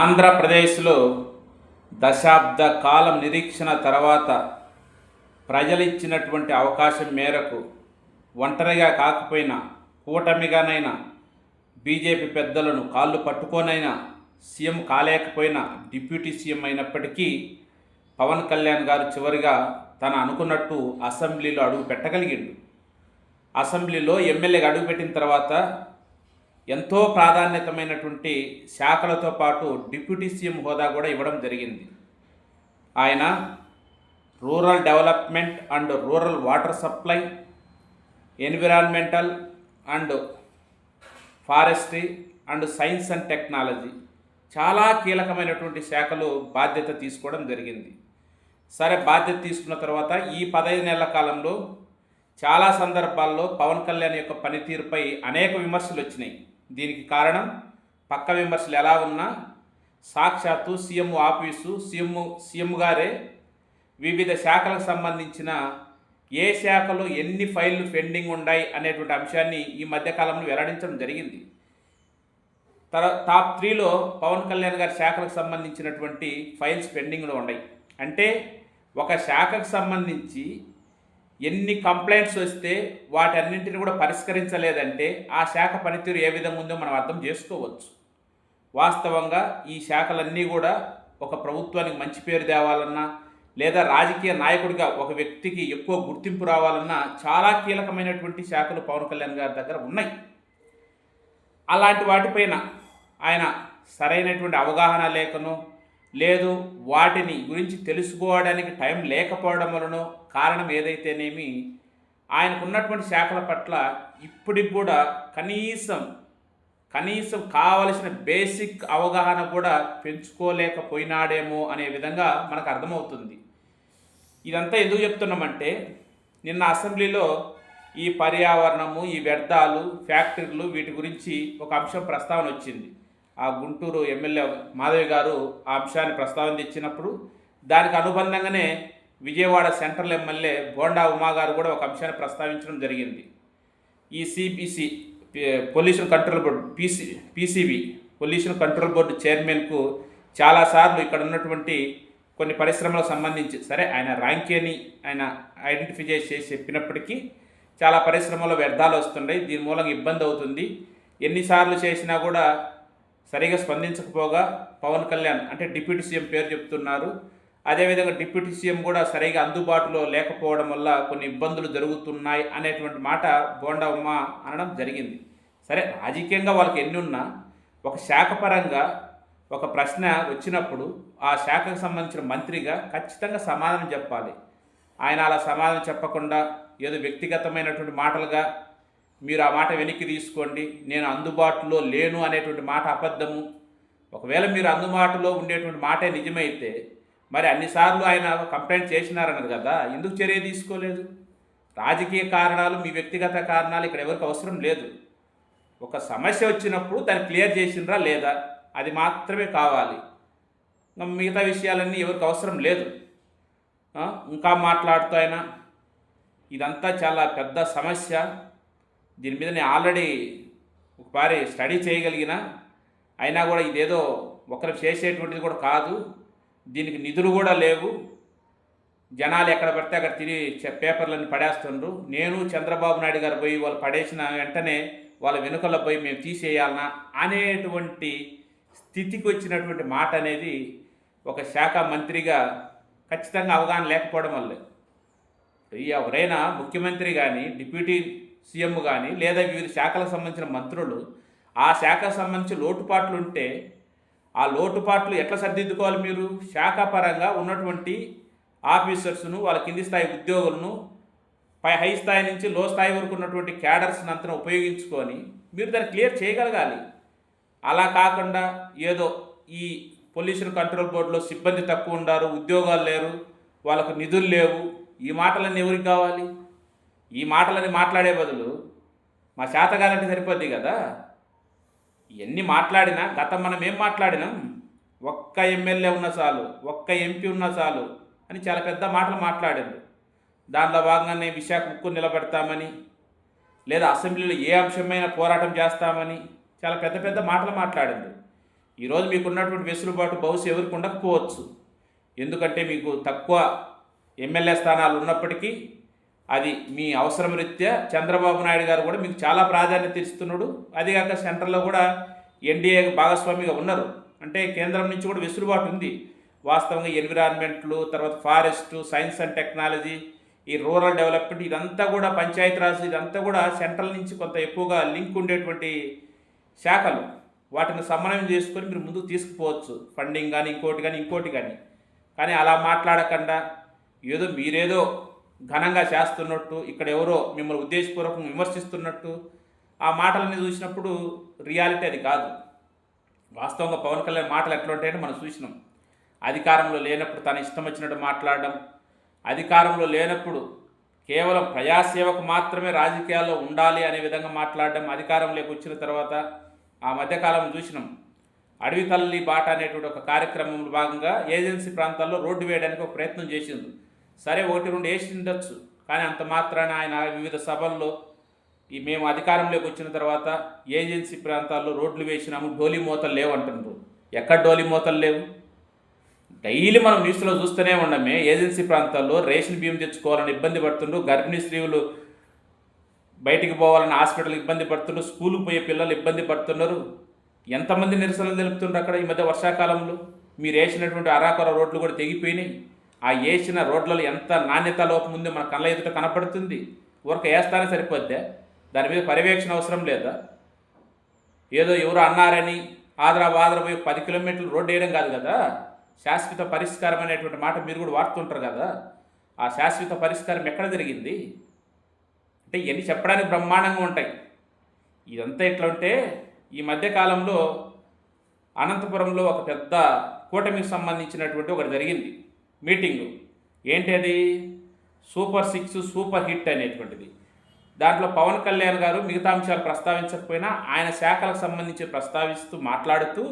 ఆంధ్రప్రదేశ్లో దశాబ్ద కాలం నిరీక్షణ తర్వాత ప్రజలిచ్చినటువంటి అవకాశం మేరకు ఒంటరిగా కాకపోయినా కూటమిగానైనా బీజేపీ పెద్దలను కాళ్ళు పట్టుకోనైనా సీఎం కాలేకపోయినా డిప్యూటీ సీఎం అయినప్పటికీ పవన్ కళ్యాణ్ గారు చివరిగా తను అనుకున్నట్టు అసెంబ్లీలో అడుగు పెట్టగలిగిండు. అసెంబ్లీలో ఎమ్మెల్యేగా అడుగుపెట్టిన తర్వాత ఎంతో ప్రాధాన్యతమైనటువంటి శాఖలతో పాటు డిప్యూటీ సీఎం హోదా కూడా ఇవ్వడం జరిగింది. ఆయన rural development and rural water supply environmental and forestry and science and technology చాలా కీలకమైనటువంటి శాఖలు బాధ్యత తీసుకోవడం జరిగింది. సరే బాధ్యత తీసుకున్న తర్వాత ఈ పదహైదు నెలల కాలంలో చాలా సందర్భాల్లో పవన్ కళ్యాణ్ యొక్క పనితీరుపై అనేక విమర్శలు వచ్చినాయి. దీనికి కారణం పక్క విమర్శలు ఎలా ఉన్నా సాక్షాత్తు సీఎం ఆఫీసు సీఎం సీఎం గారే వివిధ శాఖలకు సంబంధించిన ఏ శాఖలో ఎన్ని ఫైళ్ళు పెండింగ్ ఉన్నాయి అనేటువంటి అంశాన్ని ఈ మధ్యకాలంలో వెల్లడించడం జరిగింది. తర టాప్ త్రీలో పవన్ కళ్యాణ్ గారి శాఖలకు సంబంధించినటువంటి ఫైల్స్ పెండింగ్లో ఉన్నాయి అంటే ఒక శాఖకు సంబంధించి ఎన్ని కంప్లైంట్స్ వస్తే వాటన్నింటిని కూడా పరిష్కరించలేదంటే ఆ శాఖ పనితీరు ఏ విధంగా ఉందో మనం అర్థం చేసుకోవచ్చు. వాస్తవంగా ఈ శాఖలన్నీ కూడా ఒక ప్రభుత్వానికి మంచి పేరు తేవాలన్నా లేదా రాజకీయ నాయకుడిగా ఒక వ్యక్తికి ఎక్కువ గుర్తింపు రావాలన్నా చాలా కీలకమైనటువంటి శాఖలు పవన్ కళ్యాణ్ గారి దగ్గర ఉన్నాయి. అలాంటి వాటిపైన ఆయన సరైనటువంటి అవగాహన లేకను లేదు వాటిని గురించి తెలుసుకోవడానికి టైం లేకపోవడం వలన కారణం ఏదైతేనేమి ఆయనకున్నటువంటి శాఖల పట్ల ఇప్పటికి కూడా కనీసం కనీసం కావలసిన బేసిక్ అవగాహన కూడా పెంచుకోలేకపోయినాడేమో అనే విధంగా మనకు అర్థమవుతుంది. ఇదంతా ఎందుకు చెప్తున్నామంటే నిన్న అసెంబ్లీలో ఈ పర్యావరణము ఈ వ్యర్థాలు ఫ్యాక్టరీలు వీటి గురించి ఒక అంశం ప్రస్తావన వచ్చింది. ఆ గుంటూరు ఎమ్మెల్యే మాధవి గారు ఆ అంశాన్ని ప్రస్తావన తెచ్చినప్పుడు దానికి అనుబంధంగానే విజయవాడ సెంట్రల్ ఎమ్మెల్యే బోండా ఉమా గారు కూడా ఒక అంశాన్ని ప్రస్తావించడం జరిగింది. ఈ CPC pollution control board PC PCB pollution control board చైర్మన్కు చాలాసార్లు ఇక్కడ ఉన్నటువంటి కొన్ని పరిశ్రమలకు సంబంధించి సరే ఆయన ర్యాంకేని ఆయన ఐడెంటిఫై చేసి చెప్పినప్పటికీ చాలా పరిశ్రమలో వ్యర్థాలు వస్తున్నాయి దీని మూలంగా ఇబ్బంది అవుతుంది. ఎన్నిసార్లు చేసినా కూడా సరిగా స్పందించకపోగా పవన్ కళ్యాణ్ అంటే డిప్యూటీ సీఎం పేరు చెప్తున్నారు. అదేవిధంగా డిప్యూటీ సీఎం కూడా సరిగా అందుబాటులో లేకపోవడం వల్ల కొన్ని ఇబ్బందులు జరుగుతున్నాయి అనేటువంటి మాట బోండా ఉమ్మ అనడం జరిగింది. సరే రాజకీయంగా వాళ్ళకి ఎన్ని ఉన్నా ఒక శాఖపరంగా ఒక ప్రశ్న వచ్చినప్పుడు ఆ శాఖకు సంబంధించిన మంత్రిగా ఖచ్చితంగా సమాధానం చెప్పాలి. ఆయన అలా సమాధానం చెప్పకుండా ఏదో వ్యక్తిగతమైనటువంటి మాటలుగా మీరు ఆ మాట వెనక్కి తీసుకోండి. నేను అందుబాటులో లేను అనేటువంటి మాట అబద్ధము. ఒకవేళ మీరు అందుబాటులో ఉండేటువంటి మాటే నిజమైతే మరి అన్నిసార్లు ఆయన కంప్లైంట్ చేసినారన్నది కదా ఎందుకు చర్య తీసుకోలేదు? రాజకీయ కారణాలు మీ వ్యక్తిగత కారణాలు ఇక్కడ ఎవరికి అవసరం లేదు. ఒక సమస్య వచ్చినప్పుడు దాన్ని క్లియర్ చేసినరా లేదా? అది మాత్రమే కావాలి. మిగతా విషయాలన్నీ ఎవరికి అవసరం లేదు. ఇంకా మాట్లాడుతూ ఆయన ఇదంతా చాలా పెద్ద సమస్య. దీని మీద నేను ఆల్రెడీ ఒకసారి స్టడీ చేయగలిగిన అయినా కూడా ఇదేదో ఒకరు చేసేటువంటిది కూడా కాదు. దీనికి నిధులు కూడా లేవు. జనాలు ఎక్కడ పడితే అక్కడ తిరిగి పేపర్లన్నీ పడేస్తుండ్రు. నేను చంద్రబాబు నాయుడు గారు పోయి వాళ్ళు పడేసిన వెంటనే వాళ్ళ వెనుకల పోయి మేము తీసేయాలనా అనేటువంటి స్థితికి వచ్చినటువంటి మాట అనేది ఒక శాఖ మంత్రిగా ఖచ్చితంగా అవగాహన లేకపోవడం వల్లే. ఎవరైనా ముఖ్యమంత్రి కానీ డిప్యూటీ సీఎం కానీ లేదా వివిధ శాఖలకు సంబంధించిన మంత్రులు ఆ శాఖకు సంబంధించి లోటుపాట్లు ఉంటే ఆ లోటుపాట్లు ఎట్లా సర్దిద్దుకోవాలి మీరు? శాఖాపరంగా ఉన్నటువంటి ఆఫీసర్స్ను వాళ్ళ కింది స్థాయి ఉద్యోగులను పై హై స్థాయి నుంచి లో స్థాయి వరకు ఉన్నటువంటి క్యాడర్స్ని అంతా ఉపయోగించుకొని మీరు దాన్ని క్లియర్ చేయగలగాలి. అలా కాకుండా ఏదో ఈ పొల్యూషన్ కంట్రోల్ బోర్డులో సిబ్బంది తక్కువ ఉండారు ఉద్యోగాలు లేరు వాళ్ళకు నిధులు లేవు ఈ మాటలన్నీ ఎవరికి కావాలి? ఈ మాటలని మాట్లాడే బదులు మా శాతగాలంటే సరిపోద్ది కదా? ఎన్ని మాట్లాడినా గతం మనం ఏం మాట్లాడినాం? ఒక్క ఎమ్మెల్యే ఉన్న చాలు ఒక్క ఎంపీ ఉన్న చాలు అని చాలా పెద్ద మాటలు మాట్లాడారు. దాంట్లో భాగంగానే విశాఖ ముక్కు నిలబెడతామని లేదా అసెంబ్లీలో ఏ అంశమైన పోరాటం చేస్తామని చాలా పెద్ద పెద్ద మాటలు మాట్లాడింది ఈరోజు మీకున్నటువంటి వెసులుబాటు బహుశా ఎవరికి ఉండకపోవచ్చు. ఎందుకంటే మీకు తక్కువ ఎమ్మెల్యే స్థానాలు ఉన్నప్పటికీ అది మీ అవసరం రీత్యా చంద్రబాబు నాయుడు గారు కూడా మీకు చాలా ప్రాధాన్యత ఇస్తున్నాడు. అదిగాక సెంటర్లో కూడా ఎన్డీఏ భాగస్వామిగా ఉన్నారు. అంటే కేంద్రం నుంచి కూడా వెసులుబాటు ఉంది. వాస్తవంగా ఎన్విరాన్మెంట్లు తర్వాత ఫారెస్ట్ సైన్స్ అండ్ టెక్నాలజీ ఈ రూరల్ డెవలప్మెంట్ ఇదంతా కూడా పంచాయతీరాజ్ ఇదంతా కూడా సెంట్రల్ నుంచి కొంత ఎక్కువగా లింక్ ఉండేటువంటి శాఖలు. వాటిని సమన్వయం చేసుకొని మీరు ముందుకు తీసుకుపోవచ్చు. ఫండింగ్ కానీ ఇంకోటి కానీ ఇంకోటి కానీ కానీ అలా మాట్లాడకుండా ఏదో మీరేదో ఘనంగా చేస్తున్నట్టు ఇక్కడ ఎవరో మిమ్మల్ని ఉద్దేశపూర్వకంగా విమర్శిస్తున్నట్టు ఆ మాటలని చూసినప్పుడు రియాలిటీ అది కాదు. వాస్తవంగా పవన్ కళ్యాణ్ మాటలు ఎట్లా ఉంటాయంటే మనం చూసినాం. అధికారంలో లేనప్పుడు తన ఇష్టం వచ్చినట్టు మాట్లాడడం అధికారంలో లేనప్పుడు కేవలం ప్రజాసేవకు మాత్రమే రాజకీయాల్లో ఉండాలి అనే విధంగా మాట్లాడడం అధికారంలోకి వచ్చిన తర్వాత ఆ మధ్యకాలం చూసినాం. అడవి తల్లి బాట అనేటువంటి ఒక కార్యక్రమంలో భాగంగా ఏజెన్సీ ప్రాంతాల్లో రోడ్డు వేయడానికి ఒక ప్రయత్నం చేసింది సరే ఒకటి రెండు వేసి ఉండొచ్చు. కానీ అంత మాత్రాన ఆయన వివిధ సభల్లో ఈ మేము అధికారంలోకి వచ్చిన తర్వాత ఏజెన్సీ ప్రాంతాల్లో రోడ్లు వేసినాము డోలీ మూతలు లేవు అంటున్నారు ఎక్కడ డోలీ మూతలు లేవు? డైలీ మనం న్యూస్లో చూస్తూనే ఉండమే ఏజెన్సీ ప్రాంతాల్లో రేషన్ బియ్యం తెచ్చుకోవాలని ఇబ్బంది పడుతుండ్రు గర్భిణీ స్త్రీలు బయటికి పోవాలని హాస్పిటల్ ఇబ్బంది పడుతున్నారు స్కూల్కి పోయే పిల్లలు ఇబ్బంది పడుతున్నారు. ఎంతమంది నిరసనలు తెలుపుతుండ్రు అక్కడ ఈ మధ్య వర్షాకాలంలో? మీరు వేసినటువంటి అరాకొర రోడ్లు కూడా తెగిపోయినాయి. ఆ వేసిన రోడ్లలో ఎంత నాణ్యత లోపం ఉందో మన కళ్ళ ఎదుట కనపడుతుంది. ఊరక వేస్తానే సరిపోద్దే. దాని మీద పర్యవేక్షణ అవసరం లేదా? ఏదో ఎవరు అన్నారని ఆదరా బాదరా పోయి పది కిలోమీటర్లు రోడ్డు వేయడం కాదు కదా? శాశ్వత పరిష్కారం అనేటువంటి మాట మీరు కూడా వాడుతుంటారు కదా? ఆ శాశ్వత పరిష్కారం ఎక్కడ జరిగింది? అంటే ఇవన్నీ చెప్పడానికి బ్రహ్మాండంగా ఉంటాయి. ఇదంతా ఎట్లా ఉంటే ఈ మధ్యకాలంలో అనంతపురంలో ఒక పెద్ద కూటమికి సంబంధించినటువంటి ఒకటి జరిగింది. మీటింగు. ఏంటి సూపర్ సిక్స్ సూపర్ హిట్ అనేటువంటిది. దాంట్లో పవన్ కళ్యాణ్ గారు మిగతా అంశాలు ప్రస్తావించకపోయినా ఆయన శాఖలకు సంబంధించి ప్రస్తావిస్తూ మాట్లాడుతూ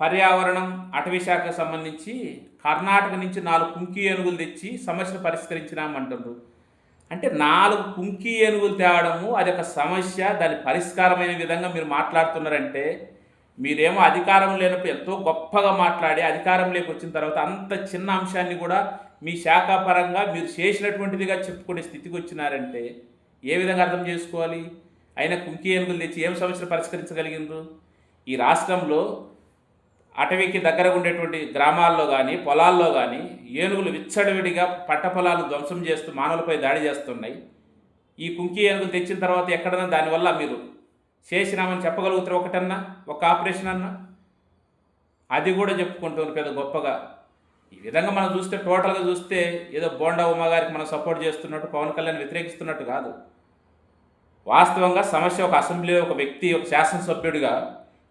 పర్యావరణం అటవీ శాఖకు సంబంధించి కర్ణాటక నుంచి నాలుగు కుంకి ఏనుగులు తెచ్చి సమస్యను పరిష్కరించినామంటుండ్రు. అంటే నాలుగు కుంకి ఏనుగులు తేవడము అది ఒక సమస్య దాని పరిష్కారమైన విధంగా మీరు మాట్లాడుతున్నారంటే మీరేమో అధికారం లేనప్పుడు ఎంతో గొప్పగా మాట్లాడి అధికారంలోకి వచ్చిన తర్వాత అంత చిన్న అంశాన్ని కూడా మీ శాఖాపరంగా మీరు చేసినటువంటిదిగా చెప్పుకునే స్థితికి వచ్చినారంటే ఏ విధంగా అర్థం చేసుకోవాలి? అయినా కుంకి ఏనుగులు తెచ్చి ఏం సమస్యలు పరిష్కరించగలిగిందో ఈ రాష్ట్రంలో అటవీకి దగ్గరగా ఉండేటువంటి గ్రామాల్లో కానీ పొలాల్లో కానీ ఏనుగులు విచ్చడవిడిగా పట్ట పొలాలు ధ్వంసం చేస్తూ మానవులపై దాడి చేస్తున్నాయి. ఈ కుంకి ఏనుగులు తెచ్చిన తర్వాత ఎక్కడన్నా దానివల్ల మీరు చేసినామని చెప్పగలుగుతారు ఒకటన్నా ఒక ఆపరేషన్ అన్నా? అది కూడా చెప్పుకుంటుంది పెద్ద గొప్పగా. ఈ విధంగా మనం చూస్తే టోటల్గా చూస్తే ఏదో బోండా ఉమాగారికి మనం సపోర్ట్ చేస్తున్నట్టు పవన్ కళ్యాణ్ వ్యతిరేకిస్తున్నట్టు కాదు. వాస్తవంగా సమస్య ఒక అసెంబ్లీ ఒక వ్యక్తి ఒక శాసనసభ్యుడిగా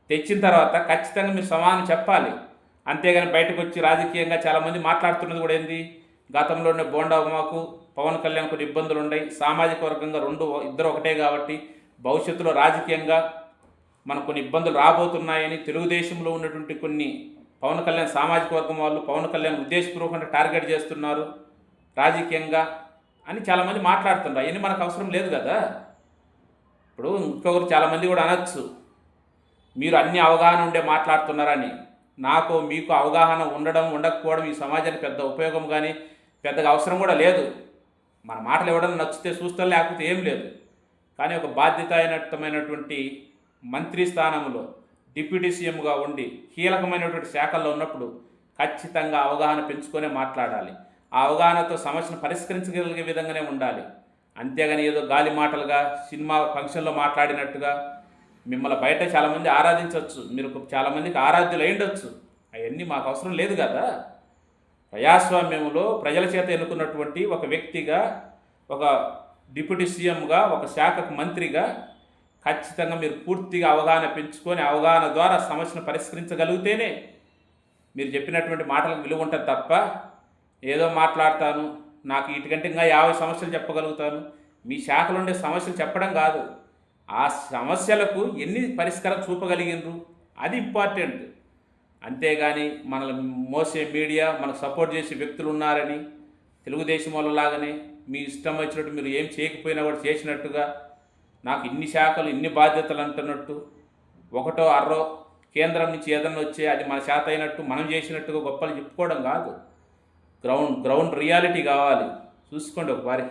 తెచ్చిన తర్వాత ఖచ్చితంగా మీరు సమానం చెప్పాలి. అంతేగాని బయటకు వచ్చి రాజకీయంగా చాలామంది మాట్లాడుతున్నది కూడా ఏంది? గతంలోనే బోండా ఉమాకు పవన్ కళ్యాణ్ కొన్ని ఇబ్బందులు ఉన్నాయి సామాజిక వర్గంగా రెండు ఇద్దరు ఒకటే కాబట్టి భవిష్యత్తులో రాజకీయంగా మనకు కొన్ని ఇబ్బందులు రాబోతున్నాయని తెలుగుదేశంలో ఉన్నటువంటి కొన్ని పవన్ కళ్యాణ్ సామాజిక వర్గం వాళ్ళు పవన్ కళ్యాణ్ ఉద్దేశపూర్వకంగా టార్గెట్ చేస్తున్నారు రాజకీయంగా అని చాలామంది మాట్లాడుతున్నారు అవన్నీ మనకు అవసరం లేదు కదా? ఇప్పుడు ఇంకొకరు చాలామంది కూడా అనొచ్చు. మీరు అన్ని అవగాహన ఉండే మాట్లాడుతున్నారని. నాకు మీకు అవగాహన ఉండడం ఉండకపోవడం ఈ సమాజానికి పెద్ద ఉపయోగం కానీ పెద్దగా అవసరం కూడా లేదు. మన మాటలు ఇవ్వడం నచ్చితే చూస్తాం లేకపోతే ఏం లేదు. కానీ ఒక బాధ్యత అయినట్టమైనటువంటి మంత్రి స్థానంలో డిప్యూటీ సీఎంగా ఉండి కీలకమైనటువంటి శాఖల్లో ఉన్నప్పుడు ఖచ్చితంగా అవగాహన పెంచుకొనే మాట్లాడాలి. ఆ అవగాహనతో సమస్యను పరిష్కరించగలిగే విధంగానే ఉండాలి. అంతేగాని ఏదో గాలి మాటలుగా సినిమా ఫంక్షన్లో మాట్లాడినట్టుగా మిమ్మల్ని బయట చాలామంది ఆరాధించవచ్చు. మీరు చాలామందికి ఆరాధ్యులు అయ్యుండొచ్చు అవన్నీ మాకు అవసరం లేదు కదా. ప్రజాస్వామ్యంలో ప్రజల చేత ఎన్నుకున్నటువంటి ఒక వ్యక్తిగా ఒక డిప్యూటీ సీఎంగా ఒక శాఖకు మంత్రిగా ఖచ్చితంగా మీరు పూర్తిగా అవగాహన పెంచుకొని అవగాహన ద్వారా సమస్యను పరిష్కరించగలిగితేనే మీరు చెప్పినటువంటి మాటలకు విలువ ఉంటుంది తప్ప ఏదో మాట్లాడతాను నాకు ఇటుకంటే ఇంకా యాభై సమస్యలు చెప్పగలుగుతాను. మీ శాఖలో ఉండే సమస్యలు చెప్పడం కాదు. ఆ సమస్యలకు ఎన్ని పరిష్కారం చూపగలిగినరు అది ఇంపార్టెంట్. అంతేగాని మనల్ని మోసే మీడియా మనకు సపోర్ట్ చేసే వ్యక్తులు ఉన్నారని తెలుగుదేశం వాళ్ళలాగానే మీ ఇష్టం వచ్చినట్టు మీరు ఏం చేయకపోయినా కూడా చేసినట్టుగా నాకు ఇన్ని శాఖలు ఇన్ని బాధ్యతలు అంటున్నట్టు ఒకటో అర్రో కేంద్రం నుంచి ఏదన్నా వచ్చే అది మన శాత అయినట్టు మనం చేసినట్టుగా గొప్పలు చెప్పుకోవడం కాదు. గ్రౌండ్ గ్రౌండ్ రియాలిటీ కావాలి. చూసుకోండి ఒకసారి.